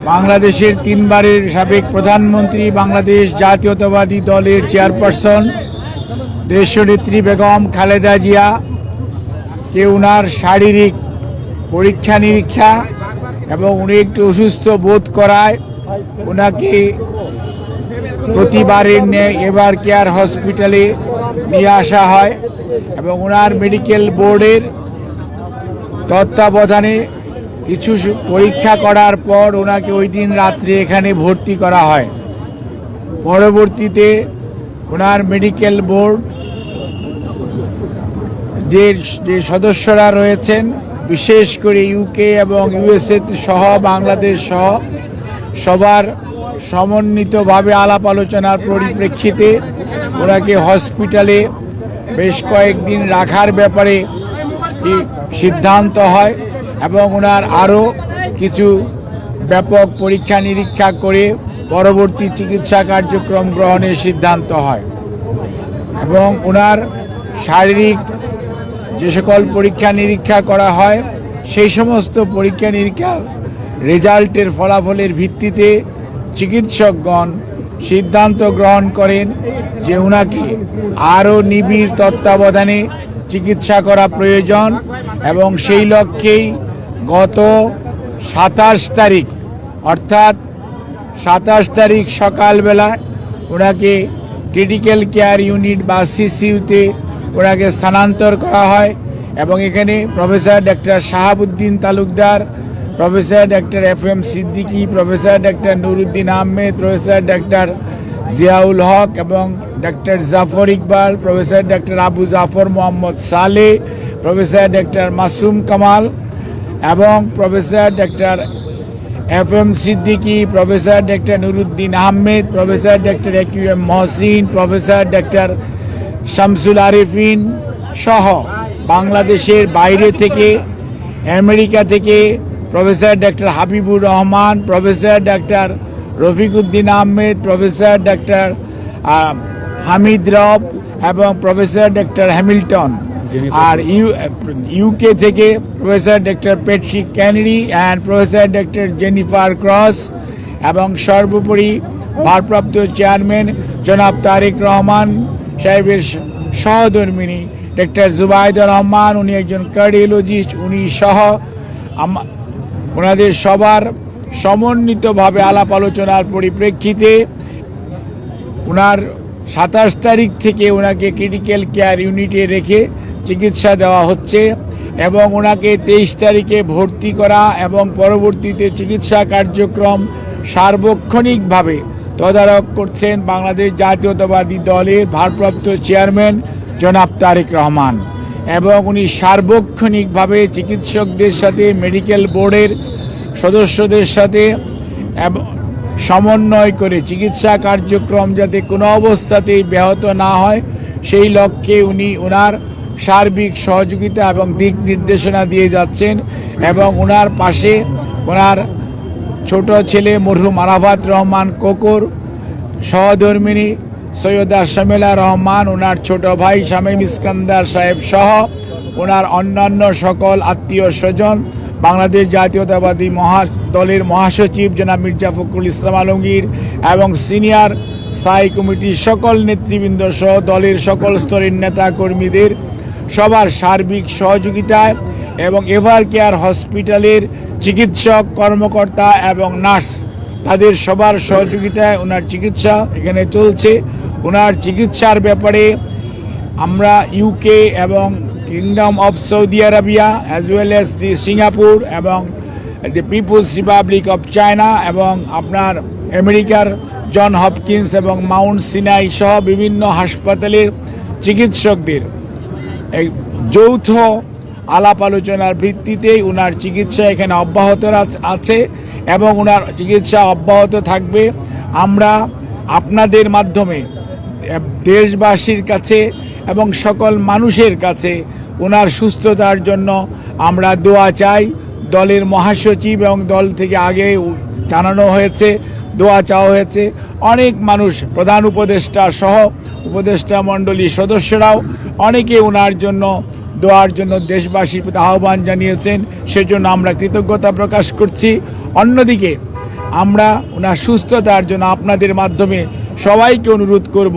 বাংলাদেশের তিনবারের সাবেক প্রধানমন্ত্রী বাংলাদেশ জাতীয়তাবাদী দলের চেয়ারপারসন দেশনেত্রী বেগম খালেদা জিয়া, কে উনার শারীরিক পরীক্ষা নিরীক্ষা এবং উনি একটু অসুস্থ বোধ করায় ওনাকে প্রতিবারের ন্যায় এবার কেয়ার হসপিটালে নিয়ে আসা হয় এবং ওনার মেডিকেল বোর্ডের তত্ত্বাবধানে কিছু পরীক্ষা করার পর ওনাকে ওই দিন রাত্রে এখানে ভর্তি করা হয়। পরবর্তীতে ওনার মেডিকেল বোর্ড যে যে সদস্যরা রয়েছেন, বিশেষ করে ইউকে এবং ইউএসএ সহ, বাংলাদেশ সহ, সবার সমন্বিতভাবে আলাপ আলোচনার পরিপ্রেক্ষিতে ওনাকে হসপিটালে বেশ কয়েকদিন রাখার ব্যাপারে সিদ্ধান্ত হয়। এবং ওনার আরও কিছু ব্যাপক পরীক্ষা নিরীক্ষা করে পরবর্তী চিকিৎসা কার্যক্রম গ্রহণের সিদ্ধান্ত হয়। এবং ওনার শারীরিক যে সকল পরীক্ষা নিরীক্ষা করা হয়, সেই সমস্ত পরীক্ষা নিরীক্ষার রেজাল্টের ফলাফলের ভিত্তিতে চিকিৎসকগণ সিদ্ধান্ত গ্রহণ করেন যে ওনাকে আরও নিবিড় তত্ত্বাবধানে চিকিৎসা করা প্রয়োজন এবং সেই লক্ষ্যেই গত সাতাশ তারিখ, অর্থাৎ সাতাশ তারিখ সকালবেলা ওনাকে ক্রিটিক্যাল কেয়ার ইউনিট বা সিসিউতে ওনাকে স্থানান্তর করা হয় এবং এখানে professor doctor Shahabuddin Talukdar professor doctor F M Siddiqui professor doctor Nuruddin Ahmed professor doctor Ziaul Haq এবং doctor Jafar Iqbal professor doctor Abu Jafar Mohammad Saleh professor doctor Masum Kamal এবং professor doctor F M Siddiqui, professor doctor Nuruddin Ahmed, professor doctor AQ M Mohsin, professor doctor Shamsul Arefin সহ বাংলাদেশের বাইরে থেকে, America থেকে professor doctor Habibur Rahman, professor doctor Rafiquddin Ahmed, professor doctor Hamid Rab এবং professor doctor Hamilton. আর you UK থেকে professor doctor Patrick Kennedy and professor doctor Jennifer Cross এবং সর্বোপরি ভারপ্রাপ্ত চেয়ারম্যান জনাব তারেক রহমান সাহেবের সহধর্মিনী ডক্টর জুবাইদুর রহমান, উনি একজন কার্ডিওলজিস্ট উনি সহ ওনাদের সবার সমন্বিতভাবে আলাপ আলোচনার পরিপ্রেক্ষিতে ওনার সাতাশ তারিখ থেকে ওনাকে ক্রিটিক্যাল কেয়ার ইউনিটে রেখে চিকিৎসা দেওয়া হচ্ছে এবং ওনাকে তেইশ তারিখে ভর্তি করা এবং পরবর্তীতে চিকিৎসা কার্যক্রম সার্বক্ষণিকভাবে তদারক করছেন বাংলাদেশ জাতীয়তাবাদী দলের ভারপ্রাপ্ত চেয়ারম্যান জনাব তারেক রহমান এবং উনি সার্বক্ষণিকভাবে চিকিৎসকদের সাথে, মেডিকেল বোর্ডের সদস্যদের সাথে সমন্বয় করে চিকিৎসা কার্যক্রম যাতে কোনো অবস্থাতেই ব্যাহত না হয়, সেই লক্ষ্যে উনি ওনার সার্বিক সহযোগিতা এবং দিক নির্দেশনা দিয়ে যাচ্ছেন এবং ওনার পাশে ওনার ছোট ছেলে মরহুম আরাফাত রহমান কোকর, সহধর্মিনী সৈয়দা শামিলা রহমান, ওনার ছোট ভাই শামীম ইস্কান্দার সাহেব সহ ওনার অন্যান্য সকল আত্মীয় স্বজন, বাংলাদেশ জাতীয়তাবাদী মহা দলের মহাসচিব জনাব মির্জা ফখরুল ইসলাম আলমগীর এবং সিনিয়র স্থায়ী কমিটির সকল নেতৃবৃন্দ সহ দলের সকল স্তরের নেতা কর্মীদের সবার সার্বিক সহযোগিতায় এবং এভার কেয়ার হসপিটালের চিকিৎসক, কর্মকর্তা এবং নার্স তাদের সবার সহযোগিতায় ওনার চিকিৎসা এখানে চলছে। ওনার চিকিৎসার ব্যাপারে আমরা ইউকে এবং kingdom of Saudi Arabia as well as the Singapore এবং the people's republic of China এবং আপনার আমেরিকার জন হপকিন্স এবং মাউন্ট সিনাই সহ বিভিন্ন হাসপাতালের চিকিৎসকদের এই যৌথ আলাপ আলোচনার ভিত্তিতেই ওনার চিকিৎসা এখানে অব্যাহত আছ- এবং ওনার চিকিৎসা অব্যাহত থাকবে। আমরা আপনাদের মাধ্যমে দেশবাসীর কাছে এবং সকল মানুষের কাছে ওনার সুস্থতার জন্য আমরা দোয়া চাই। দলের মহাসচিব এবং দল থেকে আগে জানানো হয়েছে দোয়া চাওয়া হয়েছে। অনেক মানুষ, প্রধান উপদেষ্টা সহ উপদেষ্টা মণ্ডলীর সদস্যরাও অনেকে ওনার জন্য, দোয়ার জন্য দেশবাসীর প্রতি আহ্বান জানিয়েছেন। সেজন্য আমরা কৃতজ্ঞতা প্রকাশ করছি। অন্যদিকে, আমরা ওনার সুস্থতার জন্য আপনাদের মাধ্যমে সবাইকে অনুরোধ করব।